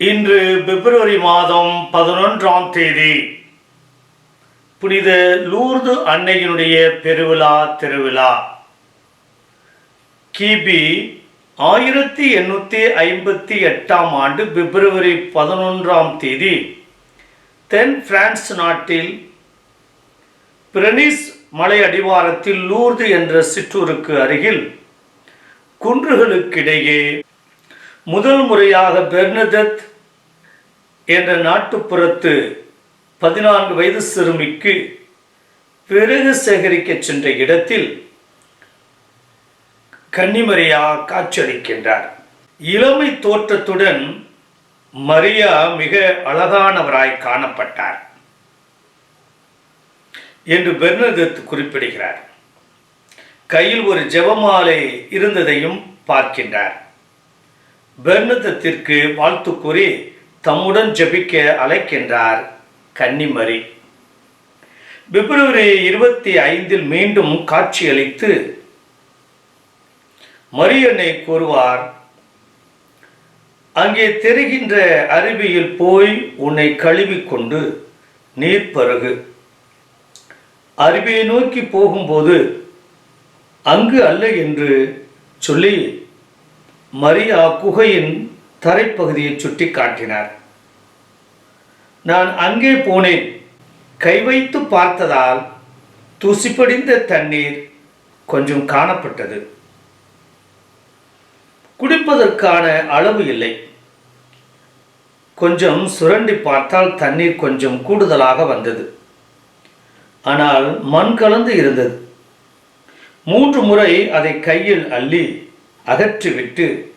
இன்று பிப்ரவரி மாதம் பதினொன்றாம் தேதி புனித லூர்து அன்னையினுடைய பெருவிழா திருவிழா. கிபி ஆயிரத்தி எண்ணூற்றி ஐம்பத்தி எட்டாம் ஆண்டு பிப்ரவரி பதினொன்றாம் தேதி தென் பிரான்ஸ் நாட்டில் பிரனிஸ் மலை அடிவாரத்தில் லூர்து என்ற சிற்றூருக்கு அருகில் குன்றுகளுக்கிடையே முதல் முறையாக பெர்னதத் என்ற நாட்டுப்புறத்து பதினான்கு வயது சிறுமிக்கு பிறகு சேகரிக்கச் சென்ற இடத்தில் கன்னிமரியா காட்சியளிக்கின்றார். இளமை தோற்றத்துடன் மரியா மிக அழகானவராய் காணப்பட்டார் என்று பெர்னதத் குறிப்பிடுகிறார். கையில் ஒரு ஜெபமாலை இருந்ததையும் பார்க்கின்றார். பெர்னதத்திற்கு வாழ்த்து கூறி தம்முடன் ஜெபிக்க அழைக்கின்றார் கன்னிமரி பிப்ரவரி இருபத்தி ஐந்தில் மீண்டும் காட்சியளித்து மரியனை கூறுவார் அங்கே தெரிகின்ற அருவியில் போய் உன்னை கழுவிக்கொண்டு நீர் பருகு. அருவியை நோக்கி போகும்போது அங்கு அல்ல என்று சொல்லி மரியா குகையின் தரைப்பகுதியை சுட்டி காட்டினார். நான் அங்கே போனேன். கை வைத்து பார்த்ததால் தூசிப்படிந்த தண்ணீர் கொஞ்சம் காணப்பட்டது. குடிப்பதற்கான அளவு இல்லை. கொஞ்சம் சுரண்டி பார்த்தால் தண்ணீர் கொஞ்சம் கூடுதலாக வந்தது. ஆனால் மண் கலந்து இருந்தது. மூன்று முறை அதை கையில் அள்ளி அகற்றிவிட்டு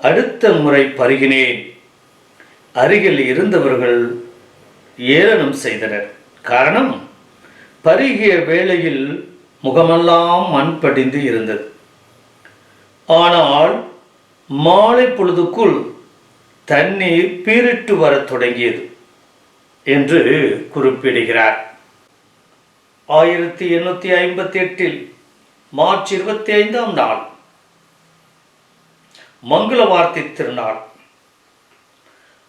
அடுத்த முறை பருகினேன். அருகில் இருந்தவர்கள் ஏளனம் செய்தனர். காரணம் பருகிய வேளையில் முகமெல்லாம் மண் படிந்து இருந்தது. ஆனால் மாலை பொழுதுக்குள் தண்ணீர் பீரிட்டு வரத் தொடங்கியது என்று குறிப்பிடுகிறார். ஆயிரத்தி எண்ணூற்றி ஐம்பத்தி எட்டில் மார்ச் இருபத்தி ஐந்தாம் நாள் மங்கள வார்த்தை திருநாள்.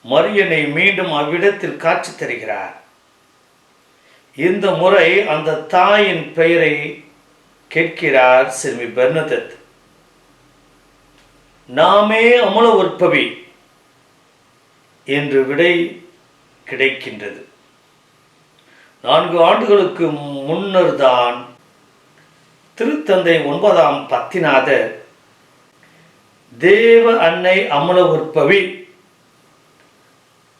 மரியனை மீண்டும் அவ்விடத்தில் காட்சி தருகிறார். இந்த முறை அந்த தாயின் பெயரை கேட்கிறார் சிறுமி பெர்னதத். நாமே அமல உற்பவி என்று விடை கிடைக்கின்றது. நான்கு ஆண்டுகளுக்கு முன்னர் தான் திருத்தந்தை ஒன்பதாம் பத்திநாதர் தேவ அன்னை அமல உற்பவி.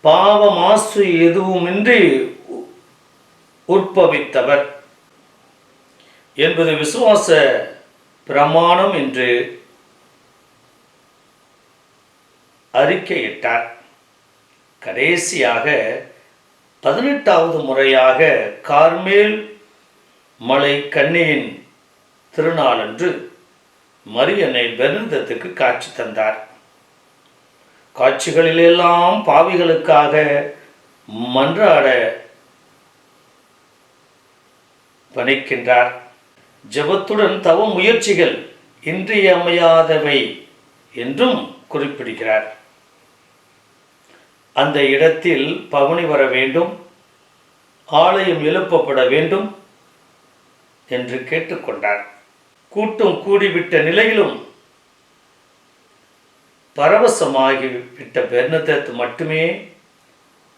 பாவ மாசு எதுவுமின்றி உற்பவித்தவர் என்பது விசுவாச பிரமாணம் என்று அறிக்கையிட்டார். கடைசியாக பதினெட்டாவது முறையாக கார்மேல் மலை கண்ணியின் திருநாளன்று மரியனை பெருந்தத்துக்கு காட்சி தந்தார். காட்சிகளிலெல்லாம் பாவிகளுக்காக மன்றாட பணிக்கின்றார். ஜெபத்துடன் தவ முயற்சிகள் இன்றியமையாதவை என்றும் குறிப்பிடுகிறார். அந்த இடத்தில் பவனி வர வேண்டும் ஆலயம் எழுப்பப்பட வேண்டும் என்று கேட்டுக்கொண்டார். கூட்டம் கூடிவிட்ட நிலையிலும் பரவசமாகிவிட்ட பெர்னதத் மட்டுமே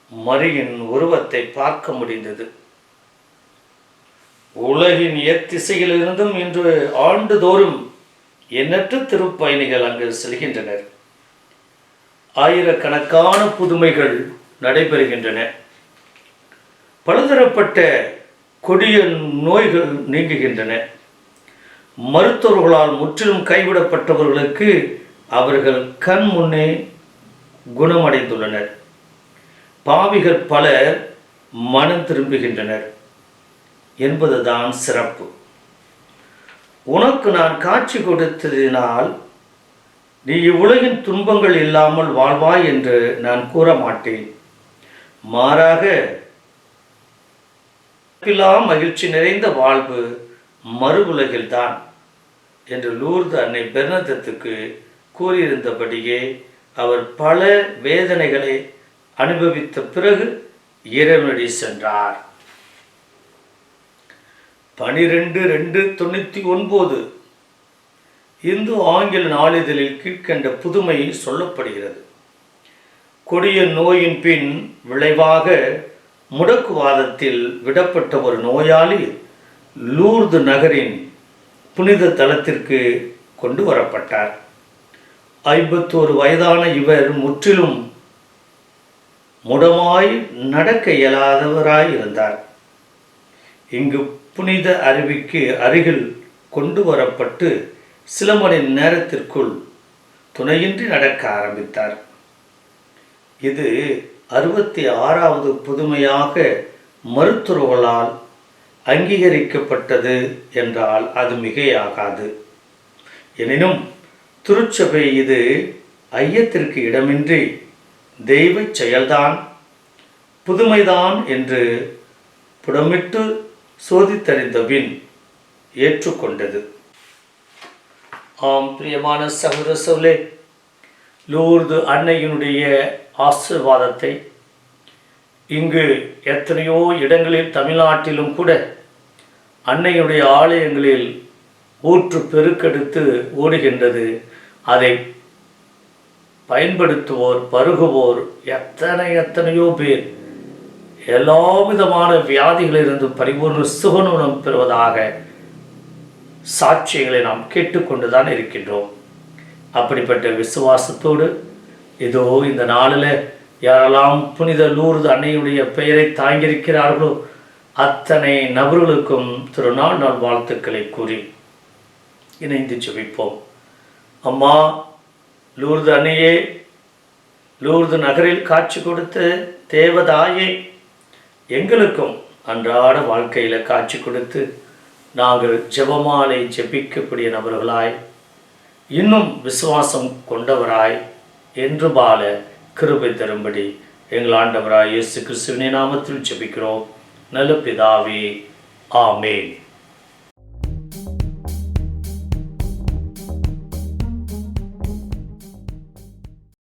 மரியின் உருவத்தை பார்க்க முடிந்தது. உலகின் எத்திசையிலிருந்தும் இன்று ஆண்டுதோறும் எண்ணற்ற திருப்பயணிகள் அங்கு செல்கின்றனர். ஆயிரக்கணக்கான புதுமைகள் நடைபெறுகின்றன. பலதரப்பட்ட கொடிய நோய்கள் நீங்குகின்றன. மருத்துவர்களால் முற்றிலும் கைவிடப்பட்டவர்களுக்கு அவர்கள் கண் முன்னே குணமடைந்துள்ளனர். பாவிகள் பலர் மனம் திரும்புகின்றனர் என்பதுதான் சிறப்பு. உனக்கு நான் காட்சி கொடுத்ததினால் நீ இவ்வுலகின் துன்பங்கள் இல்லாமல் வாழ்வாய் என்று நான் கூற மாட்டேன் மாறாக மகிழ்ச்சி நிறைந்த வாழ்வு மறு உலகில்தான் என்று லூர்து அன்னை பெர்னதத்துக்கு கூறியிருந்தபடியே அவர் பல வேதனைகளை அனுபவித்த பிறகு இறைவனடி சென்றார். பனிரெண்டு ரெண்டு தொண்ணூற்றி ஒன்பது இந்து ஆங்கில நாளிதழில் கீழ்கண்ட புதுமை சொல்லப்படுகிறது. கொடிய நோயின் பின் விளைவாக முடக்குவாதத்தில் விடப்பட்ட ஒரு நோயாளி லூர்து நகரின் புனித தலத்திற்கு கொண்டு வரப்பட்டார். ஐம்பத்தோரு வயதான இவர் முற்றிலும் முடமாய் நடக்க இயலாதவராய் இருந்தார். இங்கு புனித அருவிக்கு அருகில் கொண்டு வரப்பட்டு சில மணி நேரத்திற்குள் துணையின்றி நடக்க ஆரம்பித்தார். இது அறுபத்தி ஆறாவது புதுமையாக மருத்துவர்களால் அங்கீகரிக்கப்பட்டது என்றால் அது மிகையாகாது. எனினும் திருச்சபை இது ஐயத்திற்கு இடமின்றி தெய்வ செயல்தான் புதுமைதான் என்று புடமிட்டு சோதித்தறிந்த பின் ஏற்றுக்கொண்டது. ஆம் பிரியமான சகோதர சோலே லூர்து அன்னையினுடைய ஆசிர்வாதத்தை இங்கு எத்தனையோ இடங்களில் தமிழ்நாட்டிலும் கூட அன்னையுடைய ஆலயங்களில் ஊற்று பெருக்கெடுத்து ஓடுகின்றது. அதை பயன்படுத்துவோர் பருகுவோர் எத்தனை எத்தனையோ பேர். எல்லா விதமான வியாதிகளிலிருந்து பரிபூர்ண சுகநூனம் பெறுவதாக சாட்சியங்களை நாம் கேட்டுக்கொண்டுதான் இருக்கின்றோம். அப்படிப்பட்ட விசுவாசத்தோடு இதோ இந்த நாளில் யாரெல்லாம் புனித லூர்து அன்னையுடைய பெயரை தாங்கியிருக்கிறார்களோ அத்தனை நபர்களுக்கும் திருநாள் நாள் வாழ்த்துக்களை கூறி இணைந்து ஜெபிப்போம். அம்மா லூர்து அன்னையே லூர்து நகரில் காட்சி கொடுத்த தேவதாயே எங்களுக்கும் அன்றாட வாழ்க்கையில் காட்சி கொடுத்து நாங்கள் ஜெபமாலை ஜெபிக்கக்கூடிய நபர்களாய் இன்னும் விசுவாசம் கொண்டவராய் என்று பால கிருபை தரும்படி எங்கள் ஆண்டவராய் இயேசு கிறிஸ்துவினை நாமத்தில் ஜெபிக்கிறோம். நல்ல பிதாவே ஆமேன்.